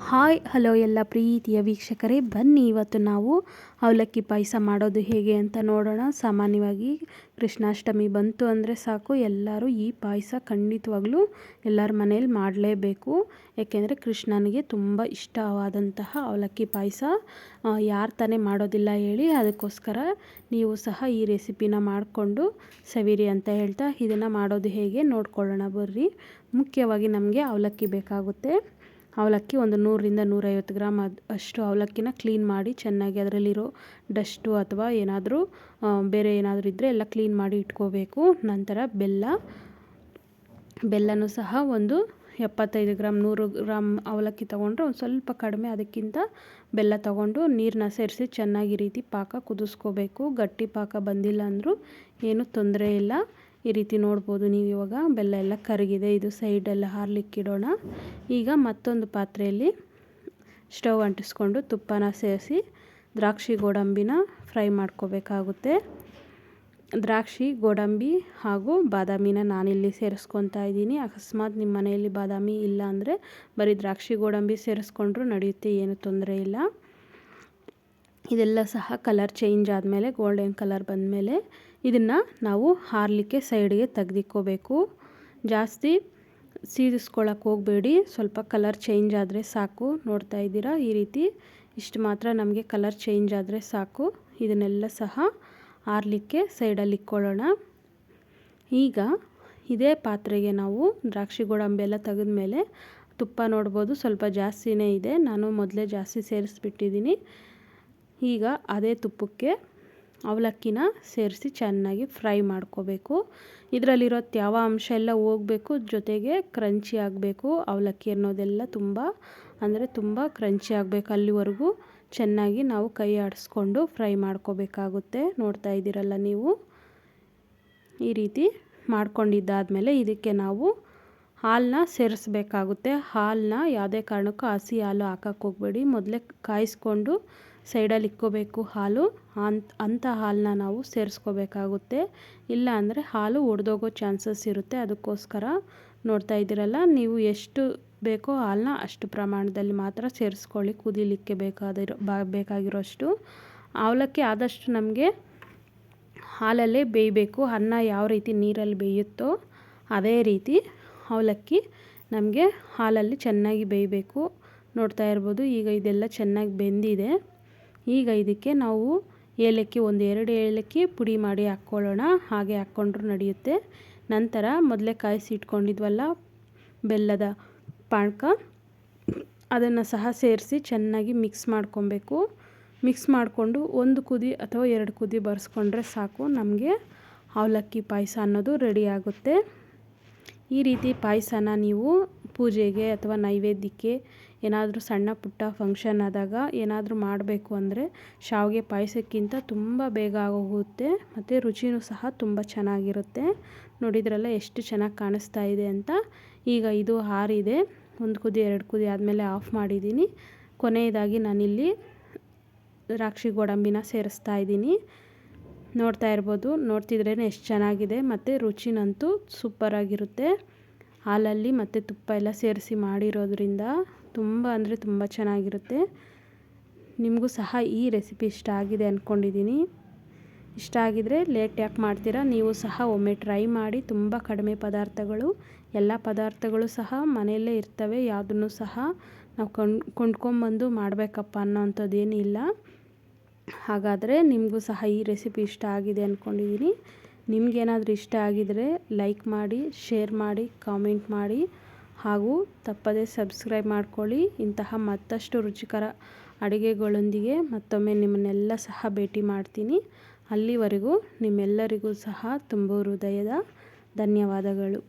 Hi, hello ಎಲ್ಲ ಪ್ರೀತಿಯ ವೀಕ್ಷಕರೇ, ಬನ್ನಿ ಇವತ್ತು ನಾವು ಅವಲಕ್ಕಿ ಪಾಯಸ ಮಾಡೋದು ಹೇಗೆ ಅಂತ ನೋಡೋಣ. ಸಾಮಾನ್ಯವಾಗಿ ಕೃಷ್ಣಾಷ್ಟಮಿ ಬಂತು ಅಂದರೆ ಸಾಕು, ಎಲ್ಲರೂ ಈ ಪಾಯಸ ಖಂಡಿತವಾಗ್ಲೂ ಎಲ್ಲರ ಮನೇಲಿ ಮಾಡಲೇಬೇಕು. ಏಕೆಂದರೆ ಕೃಷ್ಣನಿಗೆ ತುಂಬ ಇಷ್ಟವಾದಂತಹ ಅವಲಕ್ಕಿ ಪಾಯಸ ಯಾರು ತಾನೇ ಮಾಡೋದಿಲ್ಲ ಹೇಳಿ ಅದಕ್ಕೋಸ್ಕರ ನೀವು ಸಹ ಈ ರೆಸಿಪಿನ ಮಾಡಿಕೊಂಡು ಸವಿರಿ ಅಂತ ಹೇಳ್ತಾ ಇದನ್ನು ಮಾಡೋದು ಹೇಗೆ ನೋಡ್ಕೊಳ್ಳೋಣ ಬರ್ರಿ. ಮುಖ್ಯವಾಗಿ ನಮಗೆ ಅವಲಕ್ಕಿ ಬೇಕಾಗುತ್ತೆ. ಅವಲಕ್ಕಿ ಒಂದು ನೂರರಿಂದ ನೂರೈವತ್ತು ಗ್ರಾಮ್ ಅದು ಅಷ್ಟು ಅವಲಕ್ಕಿನ ಕ್ಲೀನ್ ಮಾಡಿ ಚೆನ್ನಾಗಿ ಅದರಲ್ಲಿರೋ ಡಸ್ಟು ಅಥವಾ ಏನಾದರೂ ಬೇರೆ ಏನಾದರೂ ಇದ್ದರೆ ಎಲ್ಲ ಕ್ಲೀನ್ ಮಾಡಿ ಇಟ್ಕೋಬೇಕು. ನಂತರ ಬೆಲ್ಲ. ಬೆಲ್ಲನೂ ಸಹ ಒಂದು ಎಪ್ಪತ್ತೈದು ಗ್ರಾಮ್, ನೂರು ಗ್ರಾಮ್ ಅವಲಕ್ಕಿ ತೊಗೊಂಡ್ರೆ ಒಂದು ಸ್ವಲ್ಪ ಕಡಿಮೆ ಅದಕ್ಕಿಂತ ಬೆಲ್ಲ ತೊಗೊಂಡು ನೀರನ್ನ ಸೇರಿಸಿ ಚೆನ್ನಾಗಿ ರೀತಿ ಪಾಕ ಕುದಿಸ್ಕೋಬೇಕು. ಗಟ್ಟಿ ಪಾಕ ಬಂದಿಲ್ಲ ಅಂದರೂ ಏನೂ ತೊಂದರೆ ಇಲ್ಲ. ಈ ರೀತಿ ನೋಡ್ಬೋದು ನೀವು ಇವಾಗ. ಬೆಲ್ಲ ಎಲ್ಲ ಕರಗಿದೆ. ಇದು ಸೈಡೆಲ್ಲ ಹಾರ್ಲಿಕ್ಕಿಡೋಣ ಈಗ ಮತ್ತೊಂದು ಪಾತ್ರೆಯಲ್ಲಿ ಸ್ಟವ್ ಅಂಟಿಸ್ಕೊಂಡು ತುಪ್ಪನ ಸೇರಿಸಿ ದ್ರಾಕ್ಷಿ ಗೋಡಂಬಿನ ಫ್ರೈ ಮಾಡ್ಕೋಬೇಕಾಗುತ್ತೆ. ದ್ರಾಕ್ಷಿ, ಗೋಡಂಬಿ ಹಾಗೂ ಬಾದಾಮಿನ ನಾನಿಲ್ಲಿ ಸೇರಿಸ್ಕೊತಾ ಇದ್ದೀನಿ. ಅಕಸ್ಮಾತ್ ನಿಮ್ಮ ಮನೆಯಲ್ಲಿ ಬಾದಾಮಿ ಇಲ್ಲ ಅಂದರೆ ಬರೀ ದ್ರಾಕ್ಷಿ, ಗೋಡಂಬಿ ಸೇರಿಸ್ಕೊಂಡ್ರೂ ನಡೆಯುತ್ತೆ, ಏನು ತೊಂದರೆ ಇಲ್ಲ. ಇದೆಲ್ಲ ಸಹ ಕಲರ್ ಚೇಂಜ್ ಆದಮೇಲೆ ಗೋಲ್ಡನ್ ಕಲರ್ ಬಂದಮೇಲೆ ಇದನ್ನು ನಾವು ಹಾರಲಿಕ್ಕೆ ಸೈಡ್ಗೆ ತೆಗೆದಿಕ್ಕೋಬೇಕು. ಜಾಸ್ತಿ ಸೀದಿಸ್ಕೊಳಕ್ಕೆ ಹೋಗಬೇಡಿ. ಸ್ವಲ್ಪ ಕಲರ್ ಚೇಂಜ್ ಆದರೆ ಸಾಕು. ನೋಡ್ತಾ ಇದ್ದೀರಾ? ಈ ರೀತಿ ಇಷ್ಟು ಮಾತ್ರ ನಮಗೆ ಕಲರ್ ಚೇಂಜ್ ಆದರೆ ಸಾಕು. ಇದನ್ನೆಲ್ಲ ಸಹ ಆರಲಿಕ್ಕೆ ಸೈಡಲ್ಲಿ ಇಕ್ಕೊಳ್ಳೋಣ. ಈಗ ಇದೇ ಪಾತ್ರೆಗೆ ನಾವು ದ್ರಾಕ್ಷಿ ಗೋಡಂಬಿ ಎಲ್ಲ ತೆಗೆದ್ಮೇಲೆ ತುಪ್ಪ ನೋಡ್ಬೋದು. ಸ್ವಲ್ಪ ಜಾಸ್ತಿನೇ ಇದೆ. ನಾನು ಮೊದಲೇ ಜಾಸ್ತಿ ಸೇರಿಸ್ಬಿಟ್ಟಿದ್ದೀನಿ. ಈಗ ಅದೇ ತುಪ್ಪಕ್ಕೆ ಅವಲಕ್ಕಿನ ಸೇರಿಸಿ ಚೆನ್ನಾಗಿ ಫ್ರೈ ಮಾಡ್ಕೋಬೇಕು. ಇದರಲ್ಲಿರೋ ತ್ಯಾವ ಅಂಶ ಎಲ್ಲ ಹೋಗಬೇಕು, ಜೊತೆಗೆ ಕ್ರಂಚಿ ಆಗಬೇಕು. ಅವಲಕ್ಕಿ ಅನ್ನೋದೆಲ್ಲ ತುಂಬ, ಅಂದರೆ ತುಂಬ ಕ್ರಂಚಿ ಆಗಬೇಕು ಅಲ್ಲಿವರೆಗೂ. ಚೆನ್ನಾಗಿ ನಾವು ಕೈ ಆಡಿಸ್ಕೊಂಡು ಫ್ರೈ ಮಾಡ್ಕೋಬೇಕಾಗುತ್ತೆ. ನೋಡ್ತಾ ಇದ್ದೀರಲ್ಲ ನೀವು? ಈ ರೀತಿ ಮಾಡ್ಕೊಂಡಿದ್ದಾದಮೇಲೆ ಇದಕ್ಕೆ ನಾವು ಹಾಲನ್ನ ಸೇರಿಸ್ಬೇಕಾಗುತ್ತೆ. ಹಾಲನ್ನ ಯಾವುದೇ ಕಾರಣಕ್ಕೂ ಹಸಿ ಹಾಲು ಹಾಕೋಕ್ಕೆ ಹೋಗಬೇಡಿ. ಮೊದಲೇ ಕಾಯಿಸ್ಕೊಂಡು ಸೈಡಲ್ಲಿ ಇಕ್ಕೋಬೇಕು ಹಾಲು, ಅಂತ, ಅಂಥ ಹಾಲನ್ನ ನಾವು ಸೇರಿಸ್ಕೋಬೇಕಾಗುತ್ತೆ. ಇಲ್ಲ ಅಂದರೆ ಹಾಲು ಒಡೆದೋಗೋ ಚಾನ್ಸಸ್ ಇರುತ್ತೆ. ಅದಕ್ಕೋಸ್ಕರ ನೋಡ್ತಾ ಇದ್ದೀರಲ್ಲ, ನೀವು ಎಷ್ಟು ಬೇಕೋ ಹಾಲನ್ನ ಅಷ್ಟು ಪ್ರಮಾಣದಲ್ಲಿ ಮಾತ್ರ ಸೇರಿಸ್ಕೊಳ್ಳಿ, ಕುದಿಲಿಕ್ಕೆ ಬೇಕಾದಿರೋ ಬೇಕಾಗಿರೋಷ್ಟು. ಅವಲಕ್ಕಿ ಆದಷ್ಟು ನಮಗೆ ಹಾಲಲ್ಲೇ ಬೇಯಬೇಕು. ಅನ್ನ ಯಾವ ರೀತಿ ನೀರಲ್ಲಿ ಬೇಯುತ್ತೋ ಅದೇ ರೀತಿ ಅವಲಕ್ಕಿ ನಮಗೆ ಹಾಲಲ್ಲಿ ಚೆನ್ನಾಗಿ ಬೇಯಬೇಕು. ನೋಡ್ತಾ ಇರ್ಬೋದು, ಈಗ ಇದೆಲ್ಲ ಚೆನ್ನಾಗಿ ಬೆಂದಿದೆ. ಈಗ ಇದಕ್ಕೆ ನಾವು ಏಲಕ್ಕಿ, ಒಂದು ಎರಡು ಏಲಕ್ಕಿ ಪುಡಿ ಮಾಡಿ ಹಾಕ್ಕೊಳ್ಳೋಣ. ಹಾಗೆ ಹಾಕ್ಕೊಂಡ್ರೂ ನಡೆಯುತ್ತೆ. ನಂತರ ಮೊದಲೇ ಕಾಯಿಸಿ ಇಟ್ಕೊಂಡಿದ್ವಲ್ಲ, ಬೆಲ್ಲದ ಪಾಕ ಅದನ್ನು ಸಹ ಸೇರಿಸಿ ಚೆನ್ನಾಗಿ ಮಿಕ್ಸ್ ಮಾಡ್ಕೊಬೇಕು. ಮಿಕ್ಸ್ ಮಾಡಿಕೊಂಡು ಒಂದು ಕುದಿ ಅಥವಾ ಎರಡು ಕುದಿ ಬರೆಸ್ಕೊಂಡ್ರೆ ಸಾಕು. ನಮಗೆ ಅವಲಕ್ಕಿ ಪಾಯಸ ಅನ್ನೋದು ರೆಡಿ ಆಗುತ್ತೆ. ಈ ರೀತಿ ಪಾಯಸನ ನೀವು ಪೂಜೆಗೆ ಅಥವಾ ನೈವೇದ್ಯಕ್ಕೆ ಏನಾದರೂ ಸಣ್ಣ ಪುಟ್ಟ ಫಂಕ್ಷನ್ ಆದಾಗ ಏನಾದರೂ ಮಾಡಬೇಕು ಅಂದರೆ ಶಾವಿಗೆ ಪಾಯಸಕ್ಕಿಂತ ತುಂಬ ಬೇಗ ಆಗೋಗುತ್ತೆ. ಮತ್ತು ರುಚಿಯೂ ಸಹ ತುಂಬ ಚೆನ್ನಾಗಿರುತ್ತೆ. ನೋಡಿದ್ರಲ್ಲ ಎಷ್ಟು ಚೆನ್ನಾಗಿ ಕಾಣಿಸ್ತಾ ಇದೆ ಅಂತ. ಈಗ ಇದು ಹಾರಿದೆ ಒಂದು ಕುದಿ, ಎರಡು ಕುದಿ ಆದಮೇಲೆ ಆಫ್ ಮಾಡಿದ್ದೀನಿ. ಕೊನೆಯದಾಗಿ ನಾನಿಲ್ಲಿ ದ್ರಾಕ್ಷಿ ಗೋಡಂಬಿನ ಸೇರಿಸ್ತಾ ಇದ್ದೀನಿ. ನೋಡ್ತಾ ಇರ್ಬೋದು. ನೋಡ್ತಿದ್ರೇ ಎಷ್ಟು ಚೆನ್ನಾಗಿದೆ. ಮತ್ತು ರುಚಿನಂತೂ ಸೂಪರಾಗಿರುತ್ತೆ ಹಾಲಲ್ಲಿ ಮತ್ತು ತುಪ್ಪ ಎಲ್ಲ ಸೇರಿಸಿ ಮಾಡಿರೋದ್ರಿಂದ ತುಂಬ ಅಂದರೆ ತುಂಬ ಚೆನ್ನಾಗಿರುತ್ತೆ. ನಿಮಗೂ ಸಹ ಈ ರೆಸಿಪಿ ಇಷ್ಟ ಆಗಿದೆ ಅಂದ್ಕೊಂಡಿದ್ದೀನಿ ಇಷ್ಟ ಆಗಿದ್ರೆ ಲೇಟ್ ಯಾಕೆ ಮಾಡ್ತೀರಾ? ನೀವು ಸಹ ಒಮ್ಮೆ ಟ್ರೈ ಮಾಡಿ. ತುಂಬ ಕಡಿಮೆ ಪದಾರ್ಥಗಳು, ಎಲ್ಲ ಪದಾರ್ಥಗಳು ಸಹ ಮನೆಯಲ್ಲೇ ಇರ್ತವೆ. ಯಾವುದನ್ನು ಸಹ ನಾವು ಕೊಂಡು, ಕೊಂಡ್ಕೊಂಬಂದು ಮಾಡಬೇಕಪ್ಪ ಅನ್ನೋವಂಥದ್ದೇನಿಲ್ಲ ಹಾಗಾದರೆ ನಿಮಗೂ ಸಹ ಈ ರೆಸಿಪಿ ಇಷ್ಟ ಆಗಿದೆ ಅಂದ್ಕೊಂಡಿದ್ದೀನಿ ನಿಮಗೇನಾದರೂ ಇಷ್ಟ ಆಗಿದರೆ ಲೈಕ್ ಮಾಡಿ, ಶೇರ್ ಮಾಡಿ, ಕಾಮೆಂಟ್ ಮಾಡಿ. ಹಾಗೂ ತಪ್ಪದೇ ಸಬ್ಸ್ಕ್ರೈಬ್ ಮಾಡ್ಕೊಳ್ಳಿ. ಇಂತಹ ಮತ್ತಷ್ಟು ರುಚಿಕರ ಅಡುಗೆಗಳೊಂದಿಗೆ ಮತ್ತೊಮ್ಮೆ ನಿಮ್ಮನ್ನೆಲ್ಲ ಸಹ ಭೇಟಿ ಮಾಡ್ತೀನಿ. ಅಲ್ಲಿವರೆಗೂ ನಿಮ್ಮೆಲ್ಲರಿಗೂ ಸಹ ತುಂಬ ಹೃದಯದ ಧನ್ಯವಾದಗಳು.